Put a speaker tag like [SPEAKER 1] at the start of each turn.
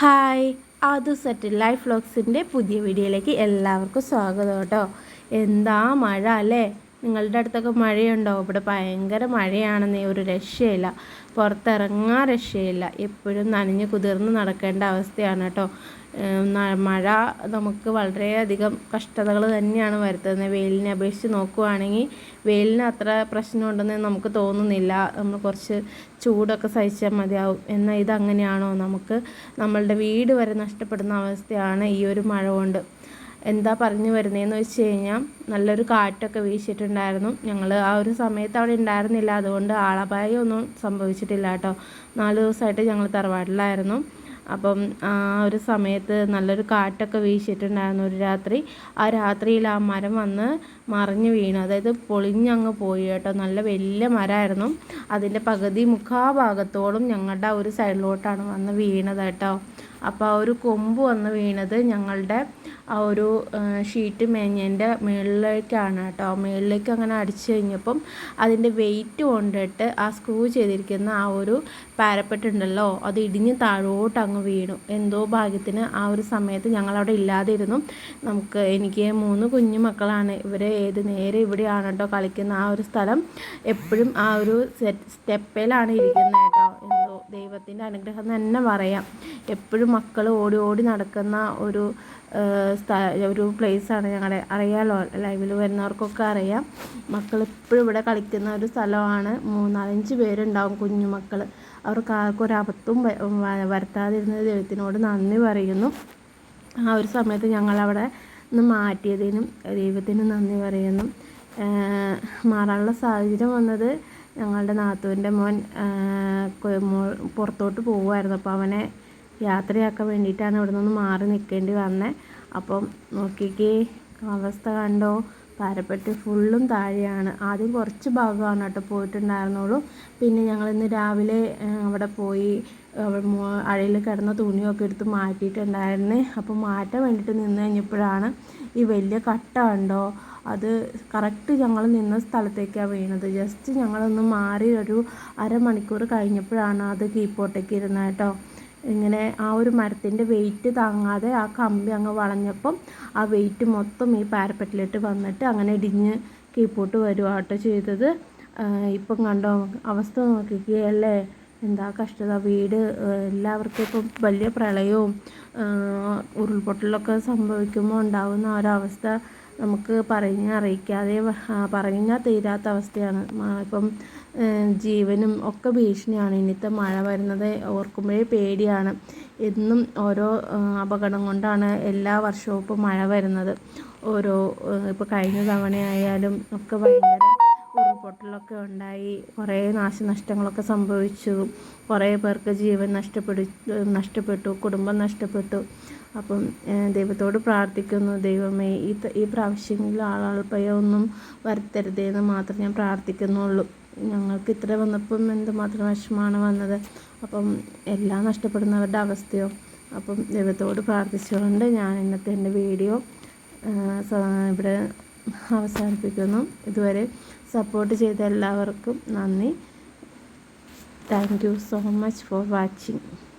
[SPEAKER 1] Hi. Aadhu set life വ്ളോഗ്സിന്റെ പുതിയ വീഡിയോയിലേക്ക് എല്ലാവർക്കും സ്വാഗതം കേട്ടോ. എന്താ മഴ അല്ലേ? നിങ്ങളുടെ അടുത്തൊക്കെ മഴയുണ്ടോ ഇവിടെ ഭയങ്കര മഴയാണെന്നേ ഒരു രക്ഷയില്ല. പുറത്തിറങ്ങാൻ രക്ഷയില്ല. എപ്പോഴും നനഞ്ഞ് കുതിർന്ന് നടക്കേണ്ട അവസ്ഥയാണ് കേട്ടോ. മഴ നമുക്ക് വളരെയധികം കഷ്ടതകൾ തന്നെയാണ് വരുത്തുന്നത്. വെയിലിനെ അപേക്ഷിച്ച് നോക്കുവാണെങ്കിൽ വെയിലിന് അത്ര പ്രശ്നമുണ്ടെന്ന് നമുക്ക് തോന്നുന്നില്ല. നമ്മൾ കുറച്ച് ചൂടൊക്കെ സഹിച്ചാൽ മതിയാവും. എന്നാൽ ഇതങ്ങനെയാണോ? നമുക്ക് നമ്മളുടെ വീട് വരെ നഷ്ടപ്പെടുന്ന അവസ്ഥയാണ് ഈ ഒരു മഴ കൊണ്ട്. എന്താ പറഞ്ഞു വരുന്നതെന്ന് വെച്ച് കഴിഞ്ഞാൽ നല്ലൊരു കാറ്റൊക്കെ വീശിയിട്ടുണ്ടായിരുന്നു. ഞങ്ങൾ ആ ഒരു സമയത്ത് അവിടെ ഉണ്ടായിരുന്നില്ല. അതുകൊണ്ട് ആളപായം ഒന്നും സംഭവിച്ചിട്ടില്ല കേട്ടോ. നാല് ദിവസമായിട്ട് ഞങ്ങൾ തറവാട്ടിലായിരുന്നു. അപ്പം ആ ഒരു സമയത്ത് നല്ലൊരു കാറ്റൊക്കെ വീശിയിട്ടുണ്ടായിരുന്നു ഒരു രാത്രി. ആ രാത്രിയിൽ ആ മരം വന്ന് മറിഞ്ഞു വീണു. അതായത് പൊളിഞ്ഞങ്ങ് പോയി കേട്ടോ. നല്ല വലിയ മരമായിരുന്നു. അതിന്റെ പകുതി മുഖാഭാഗത്തോളം ഞങ്ങളുടെ ആ ഒരു സൈഡിലോട്ടാണ് വന്ന് വീണത് കേട്ടോ. അപ്പോൾ ആ ഒരു കൊമ്പ് വന്ന് വീണത് ഞങ്ങളുടെ ആ ഒരു ഷീറ്റ് മേഞ്ഞതിന്റെ മുകളിലേക്കാണ് കേട്ടോ. മുകളിലേക്ക് അങ്ങനെ അടിച്ചു കഴിഞ്ഞപ്പം അതിന്റെ വെയിറ്റ് കൊണ്ടിട്ട് ആ സ്ക്രൂ ചെയ്തിരിക്കുന്ന ആ ഒരു പാരപ്പെട്ടുണ്ടല്ലോ അത് ഇടിഞ്ഞ് താഴോട്ട് അങ്ങ് വീണു. എന്തോ ഭാഗ്യത്തിന് ആ ഒരു സമയത്ത് ഞങ്ങളവിടെ ഇല്ലാതിരുന്നു. നമുക്ക് എനിക്ക് മൂന്ന് കുഞ്ഞു മക്കളാണ്. ഇവർ ഏത് നേരെ ഇവിടെയാണ് കേട്ടോ കളിക്കുന്ന ആ ഒരു സ്ഥലം. എപ്പോഴും ആ ഒരു സ്റ്റെപ്പിലാണ് ഇരിക്കുന്നത് കേട്ടോ. എന്തോ ദൈവത്തിന്റെ അനുഗ്രഹം തന്നെ പറയാം. എപ്പോഴും മക്കൾ ഓടി ഓടി നടക്കുന്ന ഒരു ഒരു പ്ലേസാണ് ഞങ്ങളുടെ അറിയാലോ. ലൈവിൽ വരുന്നവർക്കൊക്കെ അറിയാം. മക്കൾ ഇപ്പോഴും ഇവിടെ കളിക്കുന്ന ഒരു സ്ഥലമാണ്. മൂന്നാലഞ്ച് പേരുണ്ടാവും കുഞ്ഞു മക്കൾ അവർക്ക് ആർക്കും ഒരു അബദ്ധവും വ- വ- വരുത്താതിരുന്നത് ദൈവത്തിനോട് നന്ദി പറയുന്നു. ആ ഒരു സമയത്ത് ഞങ്ങളവിടെ നിന്ന് മാറ്റിയതിനും ദൈവത്തിന് നന്ദി പറയുന്നു. മാറാനുള്ള സാഹചര്യം വന്നത് ഞങ്ങളുടെ നാത്തുവിന്റെ മോൻ മോൾ പുറത്തോട്ട് പോകുമായിരുന്നു അപ്പോൾ അവനെ യാത്രയാക്കാൻ വേണ്ടിയിട്ടാണ് ഇവിടെ നിന്ന് മാറി നിൽക്കേണ്ടി വന്നത് അപ്പം നോക്കിക്കേ അവസ്ഥ കണ്ടോ? പാരപ്പെട്ടി ഫുള്ളും താഴെയാണ്. ആദ്യം കുറച്ച് ഭാഗമാണ് കേട്ടോ പോയിട്ടുണ്ടായിരുന്നുള്ളൂ. പിന്നെ ഞങ്ങൾ ഇന്ന് രാവിലെ അവിടെ പോയി അഴയിൽ കിടന്ന തുണിയൊക്കെ എടുത്ത് മാറ്റിയിട്ടുണ്ടായിരുന്നു. അപ്പോൾ മാറ്റാൻ വേണ്ടിയിട്ട് നിന്ന് കഴിഞ്ഞപ്പോഴാണ് ഈ വലിയ കട്ട ഉണ്ടോ അത് കറക്റ്റ് ഞങ്ങൾ നിന്ന സ്ഥലത്തേക്കാണ് വീണത്. ജസ്റ്റ് ഞങ്ങളൊന്ന് മാറി ഒരു അരമണിക്കൂർ കഴിഞ്ഞപ്പോഴാണ് അത് കീപ്പോട്ടേക്ക് ഇരുന്നത് കേട്ടോ. ഇങ്ങനെ ആ ഒരു മരത്തിന്റെ വെയിറ്റ് താങ്ങാതെ ആ കമ്പി അങ്ങ് വളഞ്ഞപ്പം ആ വെയിറ്റ് മൊത്തം ഈ പാരപ്പറ്റിലിട്ട് വന്നിട്ട് അങ്ങനെ ഇടിഞ്ഞ് കീപ്പോട്ട് വരുവാട്ടോ ചെയ്തത്. ഇപ്പം കണ്ടോ അവസ്ഥ നോക്കിക്കുകയല്ലേ എന്താ കഷ്ടത? വീട് എല്ലാവർക്കും ഇപ്പം വലിയ പ്രളയവും ഉരുൾപൊട്ടലൊക്കെ സംഭവിക്കുമ്പോൾ ഉണ്ടാകുന്ന ഒരവസ്ഥ നമുക്ക് പറഞ്ഞ് അറിയിക്കാതെ പറഞ്ഞാൽ തീരാത്ത അവസ്ഥയാണ്. ഇപ്പം ജീവനും ഒക്കെ ഭീഷണിയാണ്. ഇന്നത്തെ മഴ വരുന്നത് ഓർക്കുമ്പോഴേ പേടിയാണ്. എന്നും ഓരോ അപകടം കൊണ്ടാണ് എല്ലാ വർഷവും ഇപ്പോൾ മഴ വരുന്നത്. ഓരോ ഇപ്പോൾ കഴിഞ്ഞ തവണയായാലും ഒക്കെ ഭയങ്കര ഉരുൾപൊട്ടലൊക്കെ ഉണ്ടായി. കുറേ നാശനഷ്ടങ്ങളൊക്കെ സംഭവിച്ചു. കുറേ പേർക്ക് ജീവൻ നഷ്ടപ്പെടു നഷ്ടപ്പെട്ടു. കുടുംബം നഷ്ടപ്പെട്ടു. അപ്പം ദൈവത്തോട് പ്രാർത്ഥിക്കുന്നു. ദൈവമേ ഈ ഈ പ്രാവശ്യങ്ങളിൽ ആളാൾപ്പയൊന്നും വരുത്തരുതേ എന്ന് മാത്രം ഞാൻ പ്രാർത്ഥിക്കുന്നുള്ളൂ. ഞങ്ങൾക്ക് ഇത്ര വന്നപ്പം എന്തുമാത്രം വിഷമമാണ് വന്നത്. അപ്പം എല്ലാം നഷ്ടപ്പെടുന്നവരുടെ അവസ്ഥയോ? അപ്പം ദൈവത്തോട് പ്രാർത്ഥിച്ചുകൊണ്ട് ഞാൻ ഇന്നത്തെ എന്റെ വീഡിയോ ഇവിടെ അവസാനിപ്പിക്കുന്നു. ഇതുവരെ സപ്പോർട്ട് ചെയ്ത എല്ലാവർക്കും നന്ദി. Thank you so much for watching.